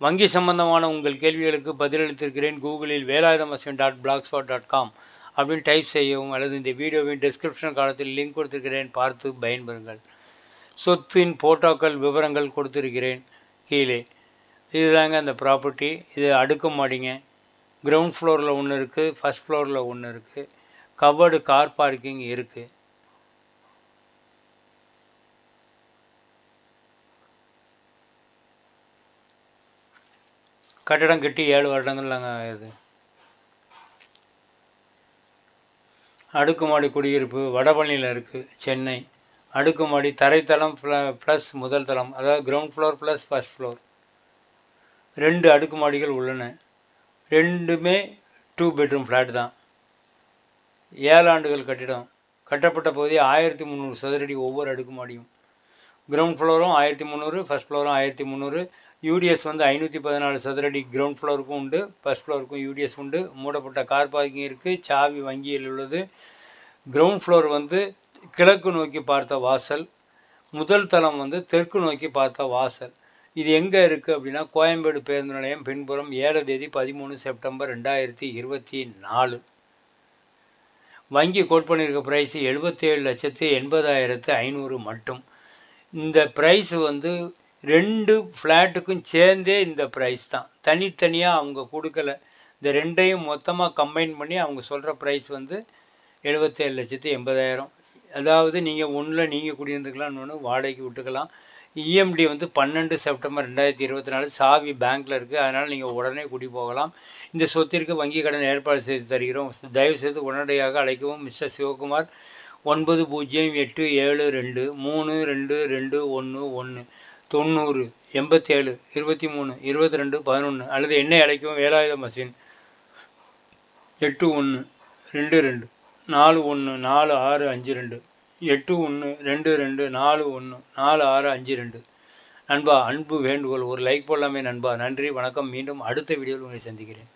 வங்கி சம்பந்தமான உங்கள் கேள்விகளுக்கு பதிலளித்திருக்கிறேன். கூகுளில் Velayudham Ashwin dot blogspot dot com அப்படின்னு டைப் செய்யவும் அல்லது இந்த வீடியோவின் டிஸ்கிரிப்ஷன் காலத்தில் லிங்க் கொடுத்திருக்கிறேன். பார்த்து பயன்பெறுங்கள். சொத்தின் போட்டோக்கள் விவரங்கள் கொடுத்துருக்கிறேன். கீழே. இதுதாங்க அந்த ப்ராப்பர்ட்டி இது அடுக்குமாடிங்க கிரவுண்ட் ஃப்ளோரில் ஒன்று இருக்குது ஃபஸ்ட் ஃப்ளோரில் ஒன்று இருக்குது கவர்டு கார் பார்க்கிங் இருக்குது கட்டிடம் கட்டி ஏழு வருடங்கள் நாங்கள் இது. அடுக்குமாடி குடியிருப்பு வடபழனியில் இருக்குது சென்னை. அடுக்குமாடி தரைத்தளம் ப்ளஸ் முதல் தளம் அதாவது ground floor plus first floor ரெண்டு அடுக்குமாடிகள் உள்ளன. ரெண்டுமே டூ பெட்ரூம் ஃப்ளாட் தான். ஏழு ஆண்டுகள் கட்டிடம். கட்டப்பட்ட பகுதி ஆயிரத்தி முந்நூறு சதுரடி ஒவ்வொரு அடுக்குமாடியும். கிரவுண்ட் ஃப்ளோரும் ஆயிரத்தி முந்நூறு ஃபஸ்ட் ஃப்ளோரும் ஆயிரத்தி முந்நூறு யூடிஎஸ் வந்து ஐநூற்றி பதினாலு சதுரடி கிரவுண்ட் ஃப்ளோருக்கும் உண்டு ஃபஸ்ட் ஃப்ளோருக்கும் யூடிஎஸ் உண்டு. மூடப்பட்ட கார் பார்க்கிங் இருக்குது சாவி வங்கியில் உள்ளது. கிரவுண்ட் ஃப்ளோர் வந்து கிழக்கு நோக்கி பார்த்த வாசல் முதல் தளம் வந்து தெற்கு நோக்கி பார்த்த வாசல். இது எங்கே இருக்குது அப்படின்னா கோயம்பேடு பேருந்து நிலையம் பின்புறம் ஏழு தேதி பதிமூணு செப்டம்பர் ரெண்டாயிரத்தி இருபத்தி நாலு. வங்கி கோட் பண்ணியிருக்க ப்ரைஸ் எழுபத்தேழு லட்சத்து எண்பதாயிரத்து ஐநூறு மட்டும். இந்த ப்ரைஸ் வந்து ரெண்டு ஃப்ளாட்டுக்கும் சேர்ந்தே இந்த ப்ரைஸ் தான். தனித்தனியாக அவங்க கொடுக்கல. இந்த ரெண்டையும் மொத்தமாக கம்பைன் பண்ணி அவங்க சொல்கிற ப்ரைஸ் வந்து எழுபத்தேழு லட்சத்து எண்பதாயிரம். அதாவது நீங்கள் ஒன்றில் நீங்கள் குடியிருந்துக்கலாம் ஒன்று வாடகைக்கு விட்டுக்கலாம். இஎம்டி வந்து பன்னெண்டு செப்டம்பர் ரெண்டாயிரத்தி இருபத்தி நாலு சாவி பேங்க்கில் இருக்குது அதனால் நீங்கள் உடனே குடி போகலாம். இந்த சொத்திற்கு வங்கி கடன் ஏற்பாடு செய்து தருகிறோம். தயவுசெய்து உடனடியாக அழைக்கவும் மிஸ்டர் சிவகுமார் ஒன்பது பூஜ்ஜியம் எட்டு ஏழு ரெண்டு மூணு ரெண்டு ரெண்டு ஒன்று ஒன்று. தொண்ணூறு எண்பத்தி ஏழு இருபத்தி மூணு இருபத்தி ரெண்டு பதினொன்று அல்லது என்னை அழைக்கும் வேலாயுத மசின். எட்டு ஒன்று ரெண்டு ரெண்டு நாலு ஒன்று நாலு ஆறு அஞ்சு ரெண்டு எட்டு ஒன்று ரெண்டு ரெண்டு நாலு ஒன்று நாலு ஆறு அஞ்சு ரெண்டு. நண்பா அன்பு வேண்டுகோள் ஒரு லைக் போடலாமே நண்பா. நன்றி வணக்கம். மீண்டும் அடுத்த வீடியோவில் உங்களை சந்திக்கிறேன்.